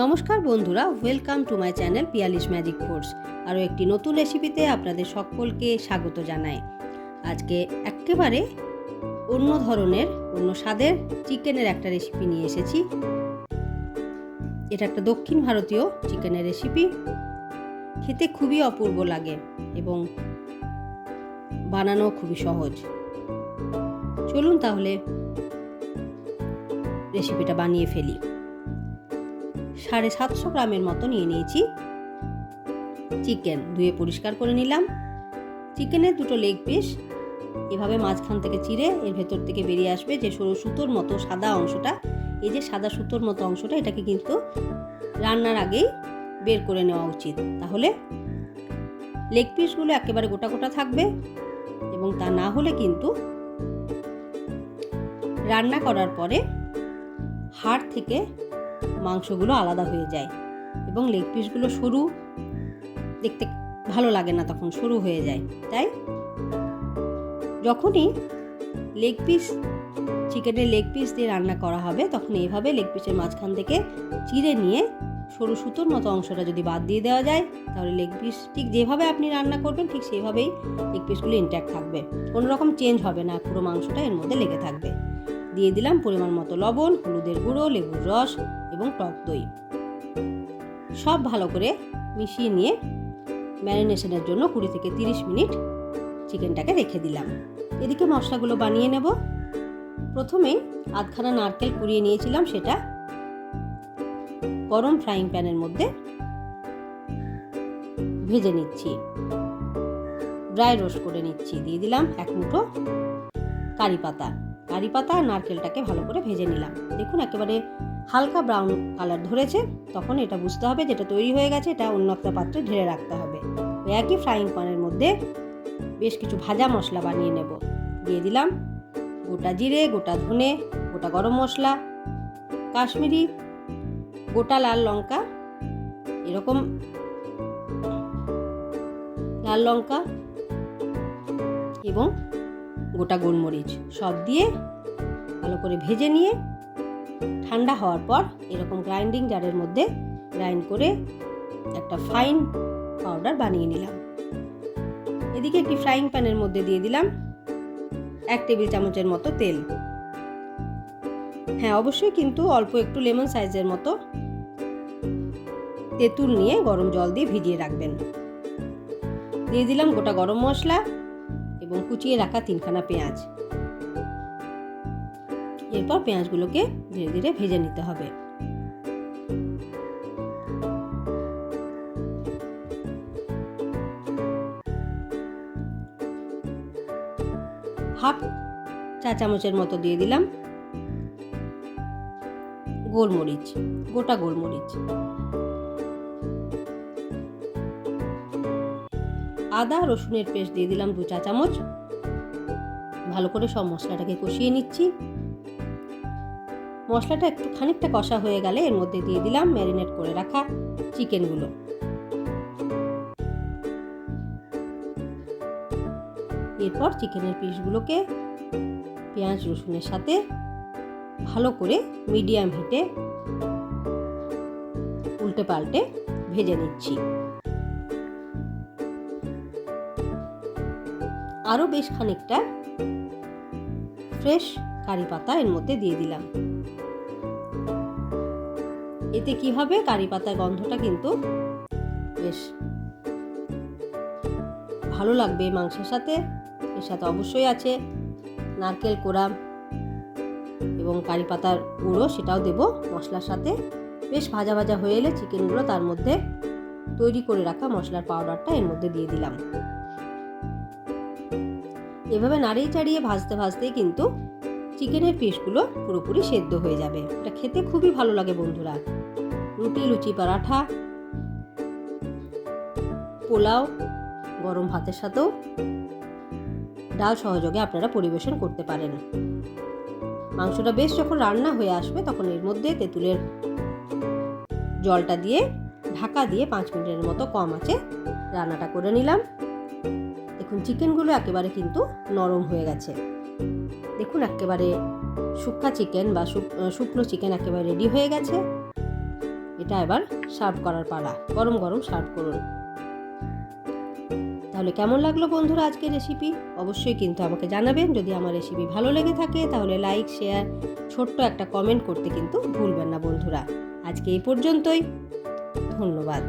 নমস্কার বন্ধুরা welcome to my channel Piyali's magic force আরও একটি নতুন রেসিপিতে আপনাদের সকলকে স্বাগত জানাই। আজকে একেবারে অন্য ধরনের, অন্য স্বাদের চিকেনের একটা রেসিপি নিয়ে এসেছি। এটা একটা দক্ষিণ ভারতীয় চিকেনের রেসিপি খেতে খুবই অপূর্ব লাগে এবং বানানো খুবই সহজ। চলুন তাহলে রেসিপিটা বানিয়ে ফেলি। সাড়ে সাতশো গ্রামের মতো নিয়ে নিয়েছি। চিকেন ধুয়ে পরিষ্কার করে নিলাম। চিকেনের দুটো লেগ পিস। এভাবে মাঝখান থেকে চিড়ে এর ভেতর থেকে বেরিয়ে আসবে যে সরু সুতোর মতো সাদা অংশটা। এই যে সাদা সুতোর মতো অংশটা, এটাকে কিন্তু রান্নার আগেই বের করে নেওয়া উচিত। তাহলে লেগ পিসগুলো একেবারে গোটা গোটা থাকবে এবং তা না হলে কিন্তু রান্না করার পরে হাড় থেকে মাংসগুলো আলাদা হয়ে যায় এবং লেগ পিসগুলো সরু, দেখতে ভালো লাগে না তখন সরু হয়ে যায়। তাই যখনই লেগ পিস চিকেনের লেগ পিস দিয়ে রান্না করা হবে, তখন এইভাবে লেগ পিসের মাঝখান থেকে চিড়ে নিয়ে সরু সুতোর মতো অংশটা যদি বাদ দিয়ে দেওয়া যায়, তাহলে লেগ পিস ঠিক যেভাবে আপনি রান্না করবেন, ঠিক সেইভাবেই লেগ পিসগুলো ইনট্যাক্ট থাকবে। কোনো রকম চেঞ্জ হবে না, পুরো মাংসটা এর মধ্যে লেগে থাকবে। দিয়ে দিলাম পরিমাণ মতো লবণ, হলুদের গুঁড়ো, লেবুর রস এবং টক দই। সব ভালো করে মিশিয়ে নিয়ে ম্যারিনেশনের জন্য কুড়ি থেকে তিরিশ মিনিট চিকেনটাকে রেখে দিলাম। এদিকে মশলাগুলো বানিয়ে নেব। প্রথমেই আধখানা নারকেল কুড়িয়ে নিয়েছিলাম সেটা গরম ফ্রাইং প্যানের মধ্যে ভেজে নিচ্ছি। ড্রাই রোস্ট করে নিচ্ছি। দিয়ে দিলাম এক মুঠো কারি পাতা। কারি পাতা আর নারকেলটাকে ভালো করে ভেজে নিলাম। দেখুন, একেবারে হালকা ব্রাউন কালার ধরেছে। তখন এটা বুঝতে হবে যেটা তৈরি হয়ে গেছে, এটা অন্য একটা পাত্রে ঢেলে রাখতে হবে। একই ফ্রাইং প্যানের মধ্যে বেশ কিছু ভাজা মশলা বানিয়ে নেব। দিয়ে দিলাম গোটা জিরে, গোটা ধনে, গোটা গরম মশলা, কাশ্মীরি, গোটা লাল লঙ্কা, এরকম লাল লঙ্কা এবং গোটা গোলমরিচ সব দিয়ে ভালো করে ভেজে নিয়ে ঠান্ডা হওয়ার পর এরকম গ্রাইন্ডিং জারের মধ্যে গ্রাইন্ড করে একটা ফাইন পাউডার বানিয়ে নিলাম। এদিকে একটি ফ্রাইং প্যানের মধ্যে দিয়ে দিলাম এক টেবিল চামচের মতো তেল। হ্যাঁ অবশ্যই কিন্তু অল্প একটু লেমন সাইজের মতো তেঁতুল নিয়ে গরম জল দিয়ে ভিজিয়ে রাখবেন। দিয়ে দিলাম গোটা গরম মশলা। এবং কুচিয়ে রাখা তিনখানা পেঁয়াজ। এরপর পেঁয়াজগুলোকে ধীরে ধীরে ভেজে নিতে হবে। হাফ চা চামচের মতো দিয়ে দিলাম। গোলমরিচ, গোটা গোলমরিচ। আদা, রসুনের পেস্ট দিয়ে দিলাম দু চা চামচ। ভালো করে সব মশলাটাকে কষিয়ে নিচ্ছি। মশলাটা একটু খানিকটা কষা হয়ে গেলে এর মধ্যে দিয়ে দিলাম ম্যারিনেট করে রাখা চিকেনগুলো। এরপর চিকেনের পিসগুলোকে পেঁয়াজ, রসুনের সাথে ভালো করে মিডিয়াম হিটে উল্টে পাল্টে ভেজে নিচ্ছি। আরও বেশ খানিকটা ফ্রেশ কারি পাতা এর মধ্যে দিয়ে দিলাম। এতে কি হবে? কারি পাতার গন্ধটা কিন্তু বেশ ভালো লাগবে মাংসের সাথে। এর সাথে অবশ্যই আছে নারকেল কোড়া এবং কারি পাতার গুঁড়ো, সেটাও দেব মশলার সাথে। বেশ ভাজা ভাজা হয়ে এলে চিকেনগুলো তার মধ্যে তৈরি করে রাখা মশলার পাউডারটা এর মধ্যে দিয়ে দিলাম। এভাবে নাড়িয়ে চাড়িয়ে ভাজতে ভাজতেই কিন্তু চিকেনের পিসগুলো পুরোপুরি সেদ্ধ হয়ে যাবে। এটা খেতে খুবই ভালো লাগে বন্ধুরা। রুটি, লুচি, পরাঠা, পোলাও, গরম ভাতের সাথেও ডাল সহযোগে আপনারা পরিবেশন করতে পারেন। মাংসটা বেশ যখন রান্না হয়ে আসবে তখন এর মধ্যে তেঁতুলের জলটা দিয়ে ঢাকা দিয়ে পাঁচ মিনিটের মতো কম আছে রান্নাটা করে নিলাম। দেখুন চিকেনগুলো একেবারে কিন্তু নরম হয়ে গেছে। দেখুন, একেবারে শুকনা চিকেন বা শুকনো চিকেন একেবারে রেডি হয়ে গেছে। এটা এবার সার্ভ করার পালা। গরম গরম সার্ভ করুন। তাহলে কেমন লাগল বন্ধুরা আজকের রেসিপি অবশ্যই কিন্তু আমাকে জানাবেন। যদি আমার রেসিপি ভালো লেগে থাকে, তাহলে লাইক শেয়ার ছোট্ট একটা কমেন্ট করতে কিন্তু ভুলবেন না বন্ধুরা। আজকে এই পর্যন্তই। ধন্যবাদ।